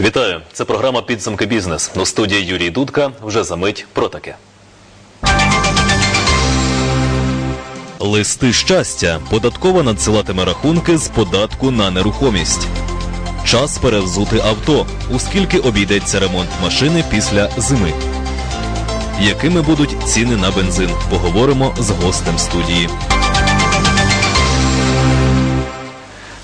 Вітаю! Це програма Підсумки бізнес. У студії Юрій Дудка вже за мить про таке. Листи щастя. Податкова надсилатиме рахунки з податку на нерухомість. Час перевзути авто. У скільки обійдеться ремонт машини після зими? Якими будуть ціни на бензин? Поговоримо з гостем студії.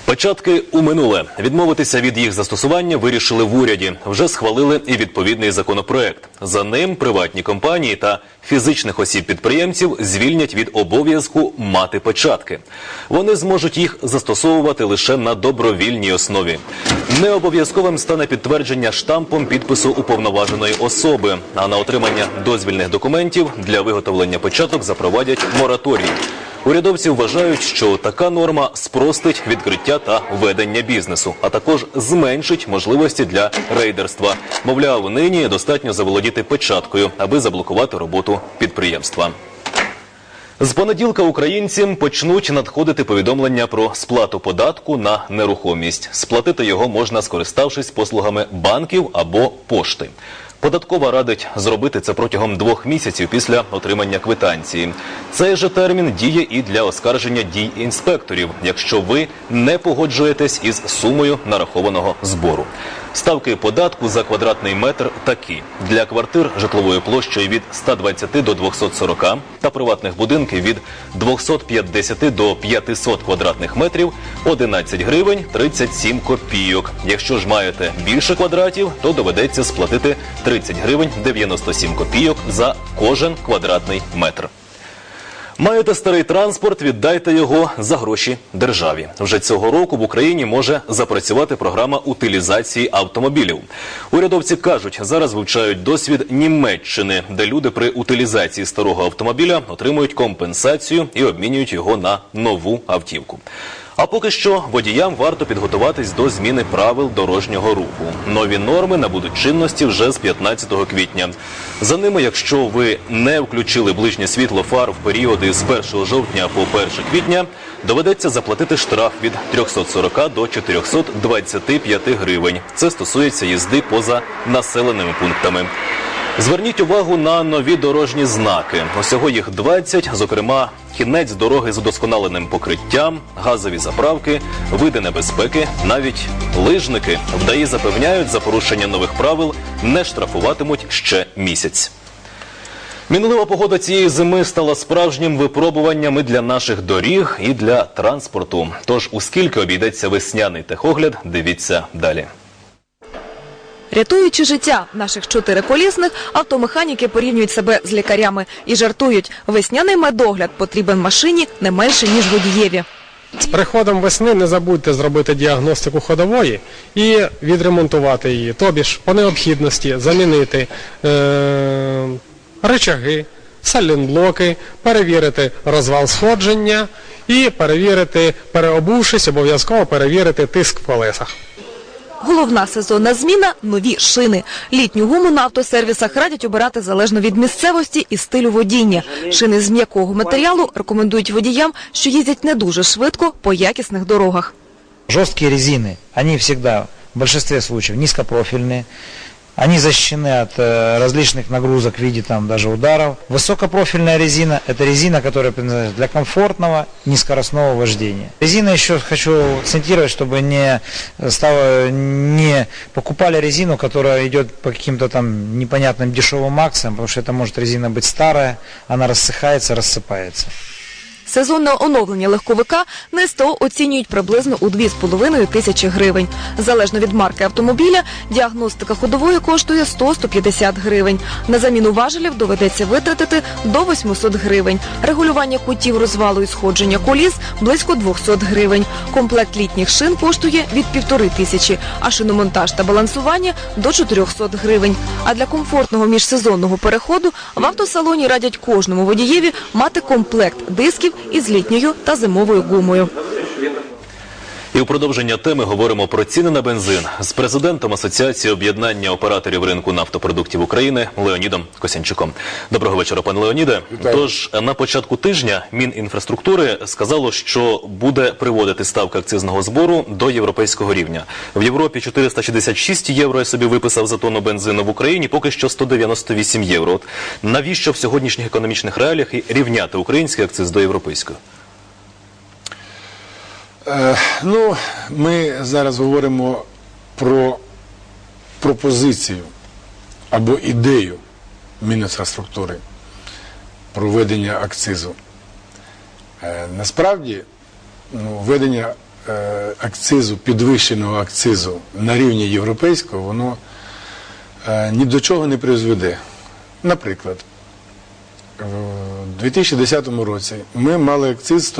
Початки у минуле відмовитися від їх застосування вирішили в уряді. Вже схвалили і відповідний законопроект. За ним приватні компанії та фізичних осіб-підприємців звільнять від обов'язку мати початки. Вони зможуть їх застосовувати лише на добровільній основі. Не обов'язковим стане підтвердження штампом підпису уповноваженої особи. А на отримання дозвільних документів для виготовлення початок запровадять мораторій. Урядовці вважають, що така норма спростить відкриття та ведення бізнесу, а також зменшить можливості для рейдерства. Мовляв, нині достатньо заволодіти печаткою, аби заблокувати роботу підприємства. З понеділка українцям почнуть надходити повідомлення про сплату податку на нерухомість. Сплатити його можна, скориставшись послугами банків або пошти. Податкова радить зробити це протягом двох місяців після отримання квитанції. Цей же термін діє і для оскарження дій інспекторів, якщо ви не погоджуєтесь із сумою нарахованого збору. Ставки податку за квадратний метр такі: для квартир житловою площею від 120 до 240 та приватних будинків від 250 до 500 квадратних метрів 11 гривень 37 копійок. Якщо ж маєте більше квадратів, то доведеться сплатити 30 гривень 97 копійок за кожен квадратний метр. Маєте старий транспорт, віддайте його за гроші державі. Вже цього року в Україні може запрацювати програма утилізації автомобілів. Урядовці кажуть, зараз вивчають досвід Німеччини, де люди при утилізації старого автомобіля отримують компенсацію і обмінюють його на нову автівку. А поки що водіям варто підготуватись до зміни правил дорожнього руху. Нові норми набудуть чинності вже з 15 квітня. За ними, якщо ви не включили ближнє світло фар в періоди з 1 жовтня по 1 квітня, доведеться заплатити штраф від 340 до 425 гривень. Це стосується їзди поза населеними пунктами. Зверніть увагу на нові дорожні знаки. Усього їх 20, зокрема, кінець дороги з удосконаленим покриттям, газові заправки, види небезпеки, навіть лижники вдаї запевняють, за порушення нових правил не штрафуватимуть ще місяць. Мінлива погода цієї зими стала справжнім випробуванням і для наших доріг, і для транспорту. Тож, у скільки обійдеться весняний техогляд, дивіться далі. Рятуючи життя наших чотириколісних, автомеханіки порівнюють себе з лікарями і жартують, весняний медогляд потрібен машині не менше, ніж водієві. З приходом весни не забудьте зробити діагностику ходової і відремонтувати її. Тобі ж по необхідності замінити е- рычаги, салінблоки, перевірити розвал сходження і перевірити, переобувшись, обов'язково перевірити тиск в колесах. Головна сезонна зміна – нові шини. Літню гуму на автосервісах радять обирати залежно від місцевості і стилю водіння. Шини з м'якого матеріалу рекомендують водіям, що їздять не дуже швидко по якісних дорогах. Жорсткі резини, вони завжди в большинстве випадків низкопрофильные, они защищены от э, различных нагрузок в виде там даже ударов. Высокопрофильная резина – это резина, которая предназначена для комфортного низкоростного вождения. Резина еще хочу акцентировать, чтобы не стало, не покупали резину, которая идет по каким-то там непонятным дешевым акциям, потому что это может резина быть старая, она рассыхается, рассыпается. Сезонне оновлення легковика на СТО оцінюють приблизно у 2,5 тисячі гривень. Залежно від марки автомобіля, діагностика ходової коштує 100-150 гривень. На заміну важелів доведеться витратити до 800 гривень. Регулювання кутів розвалу і сходження коліс – близько 200 гривень. Комплект літніх шин коштує від півтори тисячі, а шиномонтаж та балансування – до 400 гривень. А для комфортного міжсезонного переходу в автосалоні радять кожному водієві мати комплект дисків із літньою та зимовою гумою. І у продовження теми говоримо про ціни на бензин з президентом Асоціації об'єднання операторів ринку нафтопродуктів України Леонідом Косянчуком. Доброго вечора, пане Леоніде. Тож на початку тижня Мінінфраструктури сказало, що буде приводити ставки акцизного збору до європейського рівня. В Європі 466 євро я собі виписав за тонну бензину в Україні, поки що 198 євро. От навіщо в сьогоднішніх економічних реаліях і рівняти український акциз до європейського? Е, ну, ми зараз говоримо про пропозицію або ідею Мінінфраструктури про введення акцизу. Е, насправді, ну, введення е, акцизу, підвищеного акцизу на рівні європейського, воно ні до чого не призведе. Наприклад, в 2010 році ми мали акциз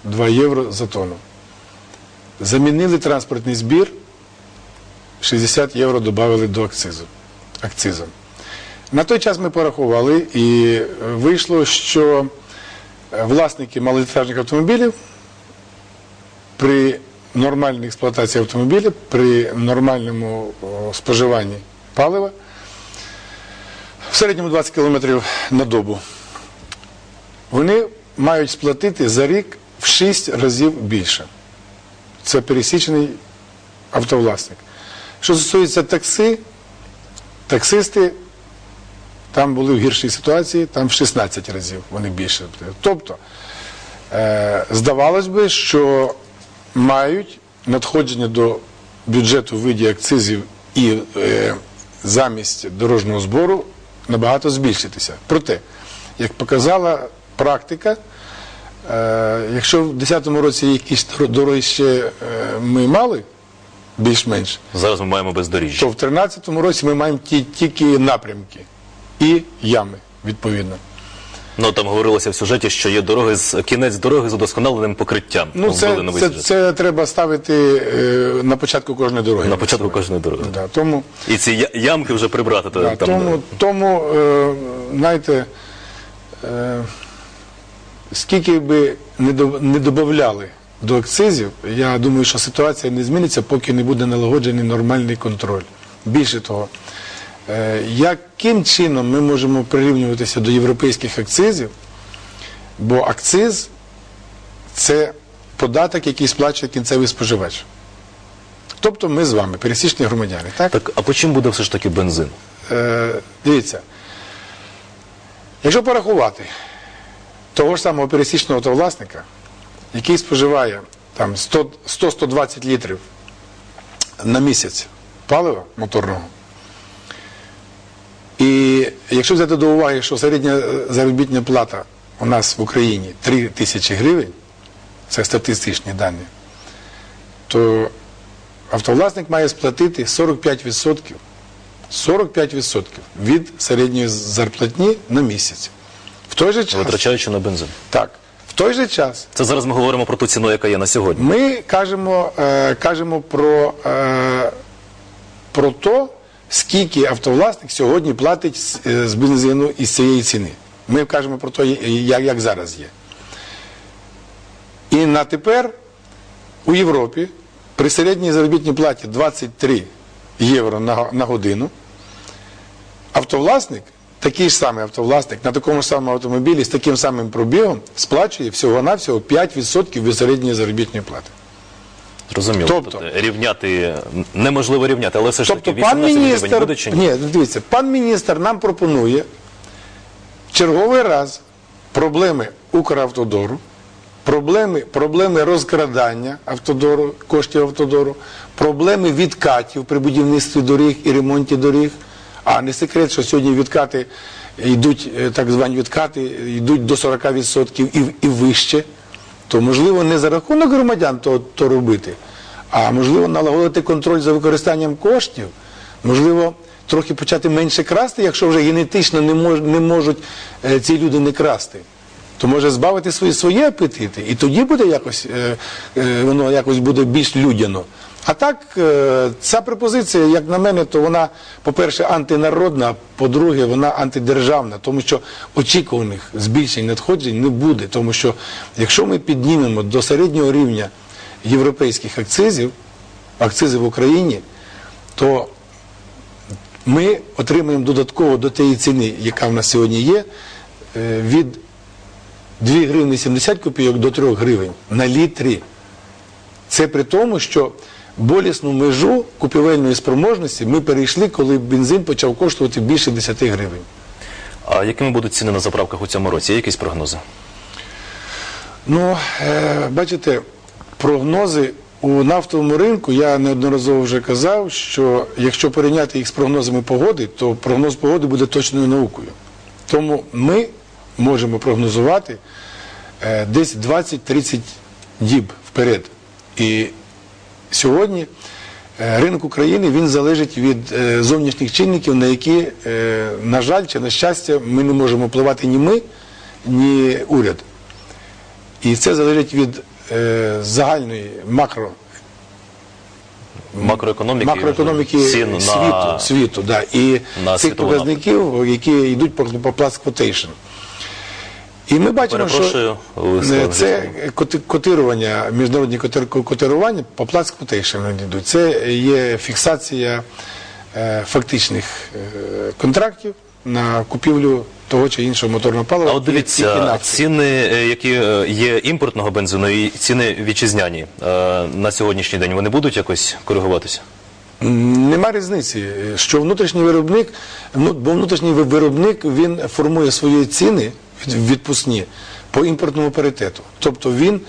132 євро за тонну. Замінили транспортний збір, 60 євро додали до акцизу. акцизу. На той час ми порахували і вийшло, що е, власники малолітражних автомобілів при нормальній експлуатації автомобіля, при нормальному споживанні палива в середньому 20 км на добу. Вони мають сплатити за рік 6 разів більше. Це пересічений автовласник. Що стосується такси, таксисти там були в гіршій ситуації, там в 16 разів вони більше. Тобто, е, здавалось би, що мають надходження до бюджету в виді акцизів і е, замість дорожнього збору набагато збільшитися. Проте, як показала практика, якщо в 2010 році якісь дороги ще е, ми мали, більш-менш, Зараз ми маємо бездоріжжя. то в 2013 році ми маємо ті, тільки напрямки і ями, відповідно. Ну там говорилося в сюжеті, що є дороги з кінець дороги з удосконаленим покриттям. Ну, це, це, це треба ставити е, на початку кожної дороги. на початку кожної дороги. Да, тому, І ці ямки вже прибрати. да, там, тому, тому е, знаєте, е, скільки би не, до, додавали до акцизів, я думаю, що ситуація не зміниться, поки не буде налагоджений нормальний контроль. Більше того, е, яким чином ми можемо прирівнюватися до європейських акцизів, бо акциз це податок, який сплачує кінцевий споживач. Тобто ми з вами, пересічні громадяни, так? Так, а по чим буде все ж таки бензин? Е, дивіться, якщо порахувати того ж самого пересічного автовласника, який споживає там 100 100-120 літрів на місяць палива моторного, і якщо взяти до уваги, що середня заробітна плата у нас в Україні 3 тисячі гривень, це статистичні дані, то автовласник має сплатити 45%. 45% від середньої зарплатні на місяць. Той же час, Витрачаючи на бензин. так, в той же час Це зараз ми говоримо про ту ціну, яка є на сьогодні. ми кажемо, е, кажемо про, е, про то, скільки автовласник сьогодні платить з, е, з бензину із цієї ціни. Ми кажемо про те, як, як зараз є. І на тепер у Європі при середній заробітній платі 23 євро на, на годину автовласник, такий ж самий автовласник на такому ж самому автомобілі з таким самим пробігом сплачує всього-навсього 5% від середньої заробітної плати. Зрозуміло. Тобто- Тобто, рівняти неможливо рівняти, але все ж Тобто таки 18 гривень міністр, буде чи ні? ні, дивіться, пан міністр нам пропонує черговий раз проблеми Укравтодору, проблеми, проблеми розкрадання автодору, коштів автодору, проблеми відкатів при будівництві доріг і ремонті доріг. А не секрет, що сьогодні відкати йдуть, е, так звані відкати, йдуть до 40% і, і вище то можливо не за рахунок громадян то, то робити, а можливо налагодити контроль за використанням коштів, можливо, трохи почати менше красти, якщо вже генетично не, мож, не можуть е, ці люди не красти. То може збавити свої, свої апетити, і тоді буде якось, е, е, воно якось буде більш людяно. А так, е, ця пропозиція, як на мене, то вона, по-перше, антинародна, а по-друге, вона антидержавна, тому що очікуваних збільшень надходжень не буде. Тому що якщо ми піднімемо до середнього рівня європейських акцизів, акцизи в Україні, то ми отримаємо додатково до тієї ціни, яка в нас сьогодні є, е, від 2 гривні 70 копійок до 3 гривень на літрі. Це при тому, що болісну межу купівельної спроможності ми перейшли, коли бензин почав коштувати більше 10 гривень. А якими будуть ціни на заправках у цьому році? Є якісь прогнози? Ну, е, бачите, прогнози у нафтовому ринку, я неодноразово вже казав, що якщо порівняти їх з прогнозами погоди, то прогноз погоди буде точною наукою. Тому ми можемо прогнозувати е, десь 20-30 діб вперед. І сьогодні е, ринок України він залежить від е, зовнішніх чинників, на які, е, на жаль чи на щастя, ми не можемо впливати ні ми, ні уряд. І це залежить від загальної макро, Макроекономіки, макроекономіки цін світу, на... світу да, і на цих показників, які йдуть по, по Plus Quotation. І ми бачимо, Перепрошую, що е, це котирування, міжнародні котирування по Plus Quotation вони йдуть. Це є фіксація е, фактичних е, контрактів на купівлю того чи іншого моторного палива. А от дивіться, ціни, які є імпортного бензину і ціни вітчизняні на сьогоднішній день, вони будуть якось коригуватися? Нема різниці, що внутрішній виробник, ну, бо внутрішній виробник він формує свої ціни відпускні по імпортному паритету. Тобто він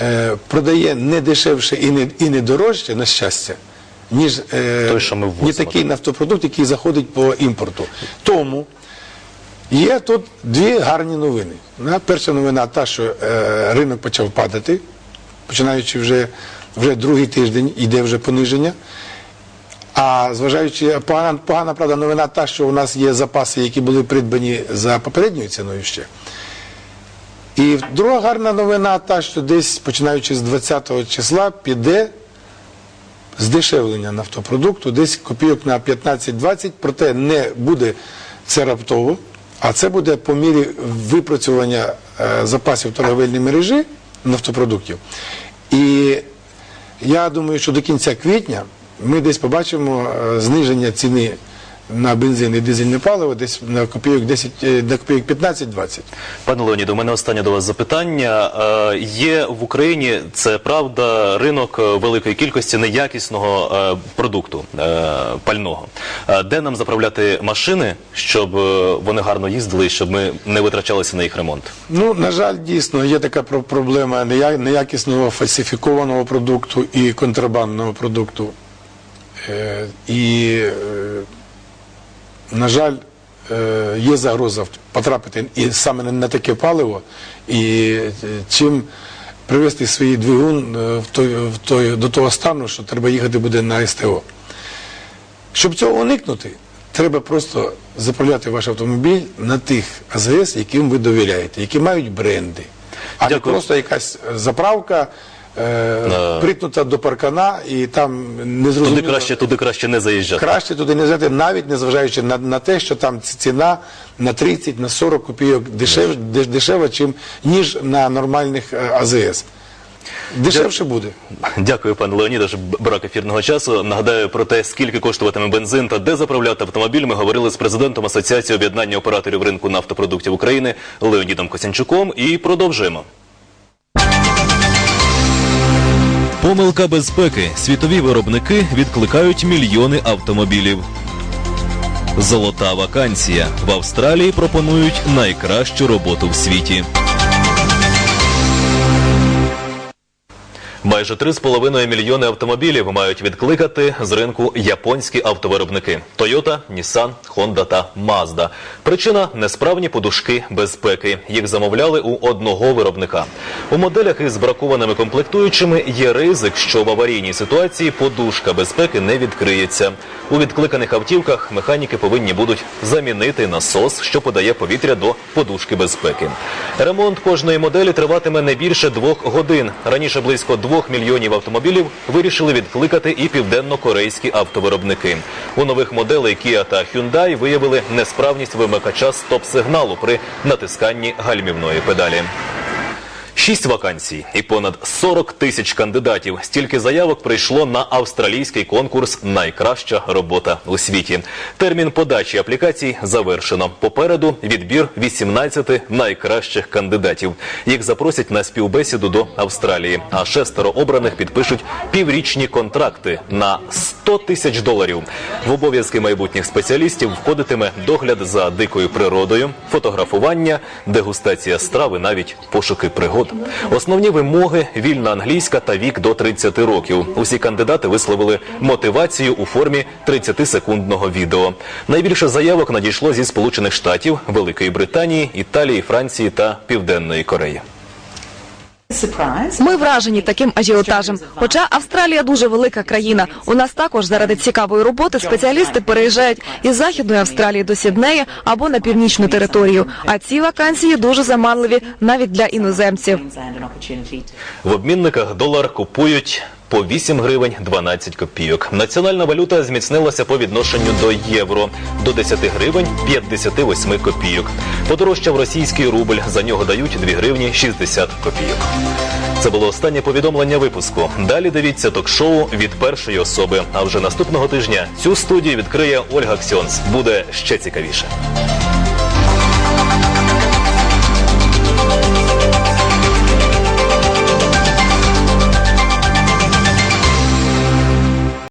е, продає не дешевше і не, і не дорожче, на щастя, ніж е, Той, що ми ввозимо, ні такий так. нафтопродукт, який заходить по імпорту. Тому є тут дві гарні новини. Перша новина та, що е, ринок почав падати, починаючи вже, вже другий тиждень, йде вже пониження. А зважаючи, погана, погана правда новина та, що у нас є запаси, які були придбані за попередньою ціною ще. І друга гарна новина та, що десь починаючи з 20 числа піде здешевлення нафтопродукту, десь копійок на 15-20, проте не буде це раптово, а це буде по мірі випрацювання е, запасів торговельної мережі нафтопродуктів. І я думаю, що до кінця квітня ми десь побачимо е, зниження ціни на бензин і дизельне паливо десь на копійок 10, е, на копійок 15-20. Пане Леоніду, у мене останнє до вас запитання. Е, Є в Україні, це правда, ринок великої кількості неякісного е, продукту е, пального. Е, Де нам заправляти машини, щоб е, вони гарно їздили щоб ми не витрачалися на їх ремонт? Ну, на жаль, дійсно є така проблема нея- неякісного фальсифікованого продукту і контрабандного продукту. Е, І, е, на жаль, е, є загроза потрапити і саме на- таке паливо, і чим привести свій двигун в той, в той, до того стану, що треба їхати буде на СТО. Щоб цього уникнути, треба просто заправляти ваш автомобіль на тих АЗС, яким ви довіряєте, які мають бренди. А не просто якась заправка е, притнута до паркана і там не Туди зрозуміло. краще, туди краще не заїжджати. Краще туди не взяти, навіть незважаючи на, на те, що там ціна на 30, на 40 копійок дешев, деш- дешева, чим, ніж на нормальних е, АЗС. Дешевше буде. Дякую, пане Леоніде, що брак ефірного часу. Нагадаю про те, скільки коштуватиме бензин та де заправляти автомобіль. Ми говорили з президентом Асоціації об'єднання операторів ринку нафтопродуктів України Леонідом Косянчуком і продовжуємо. Помилка безпеки. Світові виробники відкликають мільйони автомобілів. Золота вакансія. В Австралії пропонують найкращу роботу в світі. Майже 3,5 мільйони автомобілів мають відкликати з ринку японські автовиробники Toyota, Nissan, Honda та Mazda. Причина несправні подушки безпеки. Їх замовляли у одного виробника. У моделях із бракованими комплектуючими є ризик, що в аварійній ситуації подушка безпеки не відкриється. У відкликаних автівках механіки повинні будуть замінити насос, що подає повітря до подушки безпеки. Ремонт кожної моделі триватиме не більше двох годин. Раніше близько двох мільйонів автомобілів вирішили відкликати і південно-корейські автовиробники. У нових моделей Kia та Hyundai виявили несправність вимикача стоп-сигналу при натисканні гальмівної педалі. Шість вакансій і понад 40 тисяч кандидатів. Стільки заявок прийшло на австралійський конкурс Найкраща робота у світі. Термін подачі аплікацій завершено. Попереду відбір 18 найкращих кандидатів. Їх запросять на співбесіду до Австралії. А шестеро обраних підпишуть піврічні контракти на 100 тисяч доларів. В обов'язки майбутніх спеціалістів входитиме догляд за дикою природою, фотографування, дегустація страви, навіть пошуки пригод. Основні вимоги вільна англійська та вік до 30 років. Усі кандидати висловили мотивацію у формі 30-секундного відео. Найбільше заявок надійшло зі Сполучених Штатів, Великої Британії, Італії, Франції та Південної Кореї. Ми вражені таким ажіотажем. Хоча Австралія дуже велика країна. У нас також заради цікавої роботи спеціалісти переїжджають із західної Австралії до Сіднея або на північну територію. А ці вакансії дуже заманливі навіть для іноземців. В обмінниках долар купують по 8 гривень 12 копійок. Національна валюта зміцнилася по відношенню до євро до 10 гривень 58 копійок. Подорожчав російський рубль. За нього дають 2 гривні 60 копійок. Це було останнє повідомлення випуску. Далі дивіться ток-шоу від першої особи. А вже наступного тижня цю студію відкриє Ольга Ксьонс. Буде ще цікавіше.